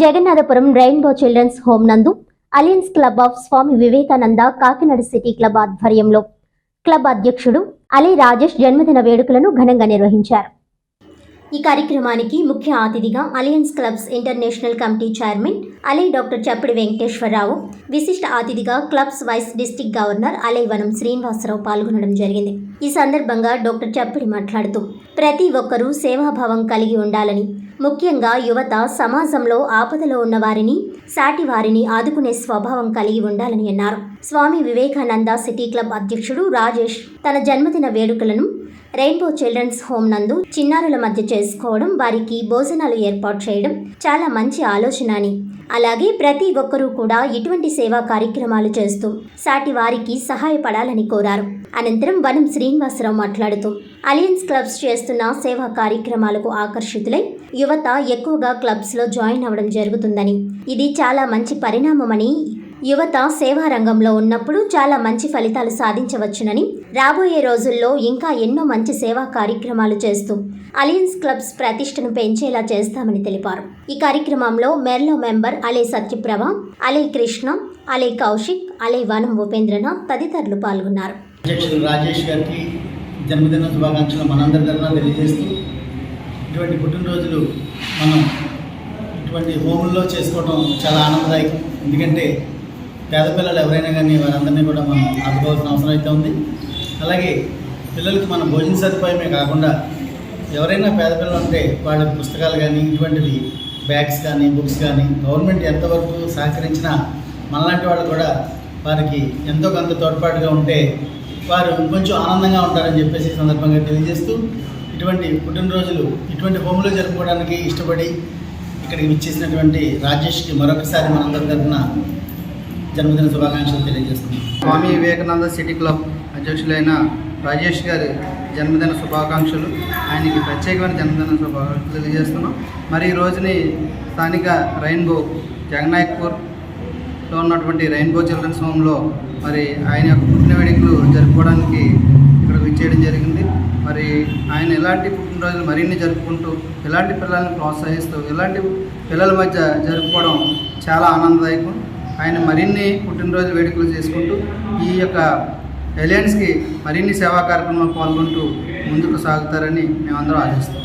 Jagannathapuram rainbow children's home నందు alliance club of Swami Vivekananda Kakinada city club ఆధ్వర్యంలో club అధ్యక్షుడు అలీ రాజేష్ జన్మదిన వేడుకలను ఘనంగా నిర్వహించారు. ఈ కార్యక్రమానికి ముఖ్య అతిథిగా alliance clubs international committee chairman Ali doctor Chappidi Venkateswararao విశిష్ట అతిథిగా clubs vice district governor Alaivanam Srinivasarao పాల్గొనడం జరిగింది. ఈ సందర్భంగా డాక్టర్ చప్పిడి మాట్లాడుతూ ప్రతి ఒక్కరూ సేవాభావం కలిగి ఉండాలని ముఖ్యంగా యువత సమాజంలో ఆపదలో ఉన్న వారిని సాటి వారిని ఆదుకునే స్వభావం కలిగి ఉండాలని అన్నారు. స్వామి వివేకానంద సిటీ క్లబ్ అధ్యక్షుడు రాజేష్ తన జన్మదిన వేడుకలను రెయిన్బో చిల్డ్రన్స్ హోమ్ నందు చిన్నారుల మధ్య చేసుకోవడం వారికి భోజనాలు ఏర్పాటు చేయడం చాలా మంచి ఆలోచన అని. అలాగే ప్రతి ఒక్కరూ కూడా ఇటువంటి సేవా కార్యక్రమాలు చేస్తూ సాటి వారికి సహాయపడాలని కోరారు. అనంతరం వనం శ్రీనివాసరావు మాట్లాడుతూ అలియన్స్ క్లబ్స్ చేస్తున్న సేవా కార్యక్రమాలకు ఆకర్షితులై యువత ఎక్కువగా క్లబ్స్లో జాయిన్ అవ్వడం జరుగుతుందని. ఇది చాలా మంచి పరిణామమని యువత సేవా రంగంలో ఉన్నప్పుడు చాలా మంచి ఫలితాలు సాధించవచ్చునని రాబోయే రోజుల్లో ఇంకా ఎన్నో మంచి సేవా కార్యక్రమాలు చేస్తూ అలియన్స్ క్లబ్స్ ప్రతిష్టను పెంచేలా చేస్తామని తెలిపారు. ఈ కార్యక్రమంలో మెర్లో మెంబర్ అలే సత్యప్రభ అలే కృష్ణ అలే కౌశిక్ అలే వనం ఉపేంద్రనాథ్ తదితరులు పాల్గొన్నారు. అధ్యక్షుడు రాజేష్ గారికి జన్మదిన శుభాకాంక్షలు మనందరి తరఫున తెలియజేస్తూ ఇటువంటి పుట్టినరోజులు మనం ఇటువంటి హోముల్లో చేసుకోవడం చాలా ఆనందదాయకం. ఎందుకంటే పేద పిల్లలు ఎవరైనా కానీ వారందరినీ కూడా మనం ఆదుకోవాల్సిన అవసరం అయితే ఉంది. అలాగే పిల్లలకి మన భోజన సదుపాయమే కాకుండా ఎవరైనా పేద పిల్లలు ఉంటే వాళ్ళ పుస్తకాలు కానీ ఇటువంటివి బ్యాగ్స్ కానీ బుక్స్ కానీ గవర్నమెంట్ ఎంతవరకు సహకరించినా మనలాంటి వాళ్ళు కూడా వారికి ఎంతో కొంత తోడ్పాటుగా ఉంటే వారు కొంచెం ఆనందంగా ఉంటారని చెప్పేసి సందర్భంగా తెలియజేస్తూ ఇటువంటి పుట్టినరోజులు ఇటువంటి హోమ్లో జరుపుకోవడానికి ఇష్టపడి ఇక్కడికి విచ్చేసినటువంటి రాజేష్కి మరొకసారి మనందరి తరఫున జన్మదిన శుభాకాంక్షలు తెలియజేస్తున్నాను స్వామి వివేకానంద సిటీ క్లబ్ అధ్యక్షులైన రాజేష్ గారి జన్మదిన శుభాకాంక్షలు ఆయనకి ప్రత్యేకమైన జన్మదిన శుభాకాంక్షలు తెలియజేస్తున్నాం. మరి ఈ రోజుని స్థానిక రెయిన్బో జగన్నాయక్పూర్లో ఉన్నటువంటి రెయిన్బో చిల్డ్రన్స్ హోమ్లో మరి ఆయన యొక్క పుట్టిన వేడుకలు జరుపుకోవడానికి ఇక్కడ విచ్చేయడం జరిగింది. మరి ఆయన ఎలాంటి పుట్టినరోజులు మరిన్ని జరుపుకుంటూ ఎలాంటి పిల్లల్ని ప్రోత్సహిస్తూ ఇలాంటి పిల్లల మధ్య జరుపుకోవడం చాలా ఆనందదాయకం. ఆయన మరిన్ని పుట్టినరోజు వేడుకలు చేసుకుంటూ ఈ యొక్క ఎలయన్స్కి మరిన్ని సేవా కార్యక్రమాలు పాల్గొంటూ ముందుకు సాగుతారని మేమందరం ఆశిస్తాం